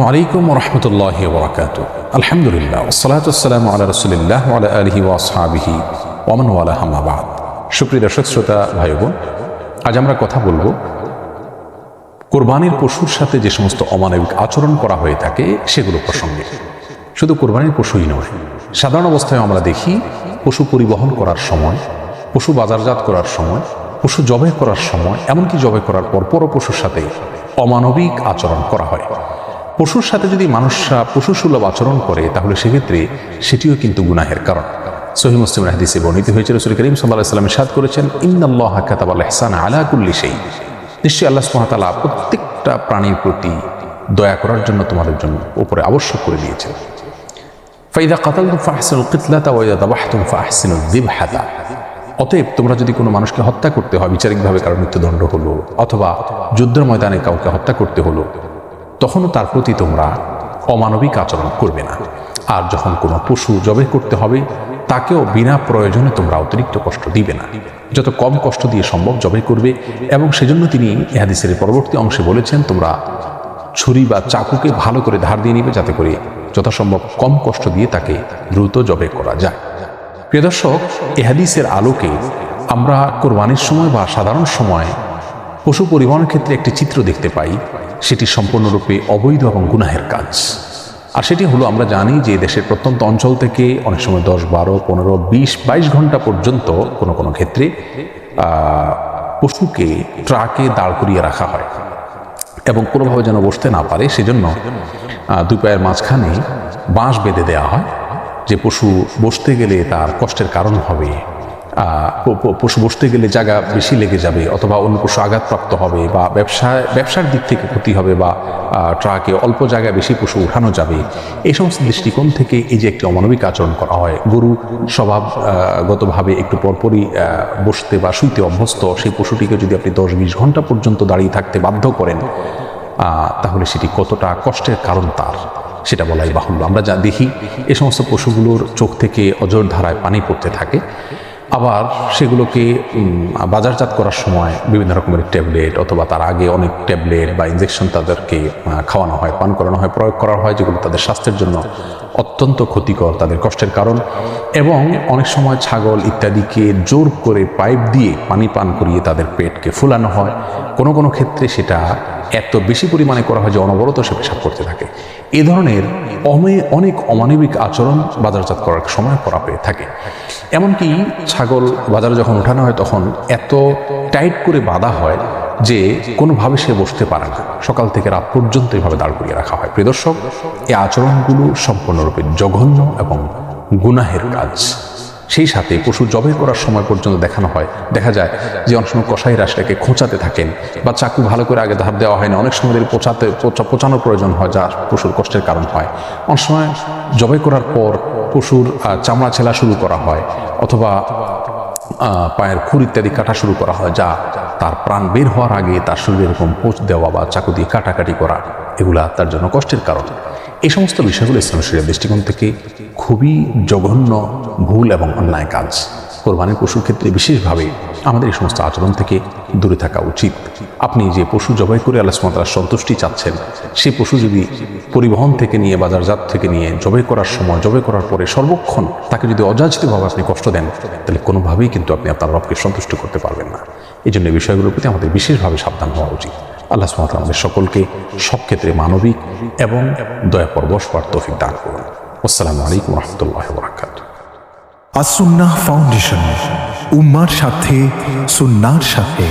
আলাইকুম আলহামদুলিল্লাহ সুপ্রিয় আজ আমরা কথা বলব কোরবানির পশুর সাথে যে সমস্ত অমানবিক আচরণ করা হয়ে থাকে সেগুলো প্রসঙ্গে। শুধু কোরবানির পশুই নয়, সাধারণ অবস্থায় আমরা দেখি পশু পরিবহন করার সময়, পশু বাজারজাত করার সময়, পশু জবাই করার সময়, এমনকি জবাই করার পর পরও পশুর সাথে অমানবিক আচরণ করা হয়। পশুর সাথে যদি মানুষরা পশু সুলভ আচরণ করে, তাহলে সেক্ষেত্রে সেটিও কিন্তু গুনাহের কারণ। সহি মুসলিম হাদিসে বর্ণিত হয়েছে রসুল করিম সাল্লাহ সাল্লাম সাদ করেছেন, ইন্নাল্লাহ কাতাবাল ইহসান আলা কুল্লি সেই নিশ্চয়ই আল্লাহ সুহাতালা প্রত্যেকটা প্রাণীর প্রতি দয়া করার জন্য তোমাদের জন্য উপরে আবশ্যক করে দিয়েছেন। ফাইদা কাতালতুম ফাহসিনুল কিতলাতা ওয়াইদা দাবাহতুম ফাহসিনুল দিবহাতা অতএব তোমরা যদি কোনো মানুষকে হত্যা করতে হয়, বিচারিকভাবে কারও মৃত্যুদণ্ড হলো, অথবা যুদ্ধের ময়দানে কাউকে হত্যা করতে হলো তখনও তার প্রতি তোমরা অমানবিক আচরণ করবে না। আর যখন কোনো পশু জবে করতে হবে, তাকেও বিনা প্রয়োজনে তোমরা অতিরিক্ত কষ্ট দিবে না। যত কম কষ্ট দিয়ে সম্ভব জবে করবে এবং সেজন্য তিনি ইহাদিসের পরবর্তী অংশে বলেছেন, তোমরা ছুরি বা চাকুকে ভালো করে ধার দিয়ে নিবে যাতে করে যথাসম্ভব কম কষ্ট দিয়ে তাকে দ্রুত জবে করা যায়। প্রিয় দর্শক এহাদিসের আলোকে আমরা কোরবানির সময় বা সাধারণ সময় পশু পরিবহনের ক্ষেত্রে একটি চিত্র দেখতে পাই। সেটি সম্পূর্ণরূপে অবৈধ এবং গুনাহের কাজ। আর সেটি হলো, আমরা জানি যে দেশের প্রত্যন্ত অঞ্চল থেকে অনেক সময় দশ, বারো, পনেরো, বিশ, বাইশ ঘণ্টা পর্যন্ত কোনো কোনো ক্ষেত্রে পশুকে ট্রাকে দাঁড় করিয়ে রাখা হয় এবং কোনোভাবে যেন বসতে না পারে। সেজন্য দুই পায়ের মাঝখানে বাঁশ বেঁধে দেওয়া হয়, যে পশু বসতে গেলে তার কষ্টের কারণ হবে। পশু বসতে গেলে জায়গা বেশি লেগে যাবে অথবা অন্য পশু আঘাতপ্রাপ্ত হবে বা ব্যবসায় ব্যবসার দিক থেকে ক্ষতি হবে বা ট্রাকে অল্প জায়গায় বেশি পশু উঠানো যাবে। এই সমস্ত দৃষ্টিকোণ থেকে এই যে একটি অমানবিক আচরণ করা হয়, গরু স্বভাবগতভাবে একটু পরপরই বসতে বা শুইতে অভ্যস্ত, সেই পশুটিকে যদি আপনি দশ বিশ ঘণ্টা পর্যন্ত দাঁড়িয়ে থাকতে বাধ্য করেন তাহলে সেটি কতটা কষ্টের কারণ তার, সেটা বলাই বাহুল্য। আমরা যা দেখি, এ সমস্ত পশুগুলোর চোখ থেকে অজর ধারায় পানি পড়তে থাকে। আবার সেগুলোকে বাজারজাত করার সময় বিভিন্ন রকমের ট্যাবলেট অথবা তার আগে অনেক ট্যাবলেট বা ইঞ্জেকশন তাদেরকে খাওয়ানো হয়, পান করানো হয়, প্রয়োগ করা হয়, যেগুলো তাদের স্বাস্থ্যের জন্য অত্যন্ত ক্ষতিকর, তাদের কষ্টের কারণ এবং অনেক সময় ছাগল ইত্যাদিকে জোর করে পাইপ দিয়ে পানি পান করিয়ে তাদের পেটকে ফুলানো হয়। কোনো কোনো ক্ষেত্রে সেটা এত বেশি পরিমাণে করা হয় যে অনবরত সে পেশাব করতে থাকে। এ ধরনের অমে, অনেক অমানবিক আচরণ বাজারজাত করার সময় করা হয়ে থাকে। এমনকি ছাগল বাজারে যখন ওঠানো হয় তখন এত টাইট করে বাঁধা হয় যে কোনোভাবে সে বসতে পারে না। সকাল থেকে রাত পর্যন্ত এভাবে দাঁড় করিয়ে রাখা হয়। প্রিয় দর্শক এই আচরণগুলো সম্পূর্ণরূপে জঘন্য এবং গুনাহের কাজ। সেই সাথে পশু জবে করার সময় পর্যন্ত দেখানো হয়। দেখা যায় যে অনেক সময় কষাই রাশটাকে খোঁচাতে থাকেন বা চাকু ভালো করে আগে ধার দেওয়া হয় না। অনেক সময় পচাতে পচানোর প্রয়োজন হয় যা পশুর কষ্টের কারণ হয়। অনেক সময় জবাই করার পর পশুর চামড়া ছেলা শুরু করা হয় অথবা পায়ের খুর ইত্যাদি কাটা শুরু করা হয় যা তার প্রাণ বের হওয়ার আগে তার শরীরে এরকম পোচ দেওয়া বা চাকু দিয়ে কাটাকাটি করা, এগুলা তার জন্য কষ্টের কারণ। এই সমস্ত বিষয়গুলো ইসলাম শরীরের দৃষ্টিকোণ থেকে খুবই জঘন্য, ভুল এবং অন্যায় কাজ। কোরবানির পশুর ক্ষেত্রে বিশেষভাবে আমাদের এই সমস্ত আচরণ থেকে দূরে থাকা উচিত। আপনি যে পশু জবাই করে আল্লাহ সন্তুষ্টি চাচ্ছেন, সে পশু যদি পরিবহন থেকে নিয়ে, বাজারজাত থেকে নিয়ে, জবাই করার সময়, জবাই করার পরে সর্বক্ষণ তাকে যদি অযাচিতভাবে আপনি কষ্ট দেন, তাহলে কোনোভাবেই কিন্তু আপনি আপনার রবকে সন্তুষ্ট করতে পারবেন না। এই জন্য বিষয়গুলোর প্রতি আমাদের বিশেষভাবে সাবধান হওয়া উচিত। আল্লাহ সুমাত আমাদের সকলকে সব ক্ষেত্রে মানবিক এবং দয়া পরবশ তৌফিক দান করুন। আসসালামু আলাইকুম রহমতুল্লাহ বরাকাত আসুন্না ফাউন্ডেশন, উম্মার সাথে সুন্নার সাথে।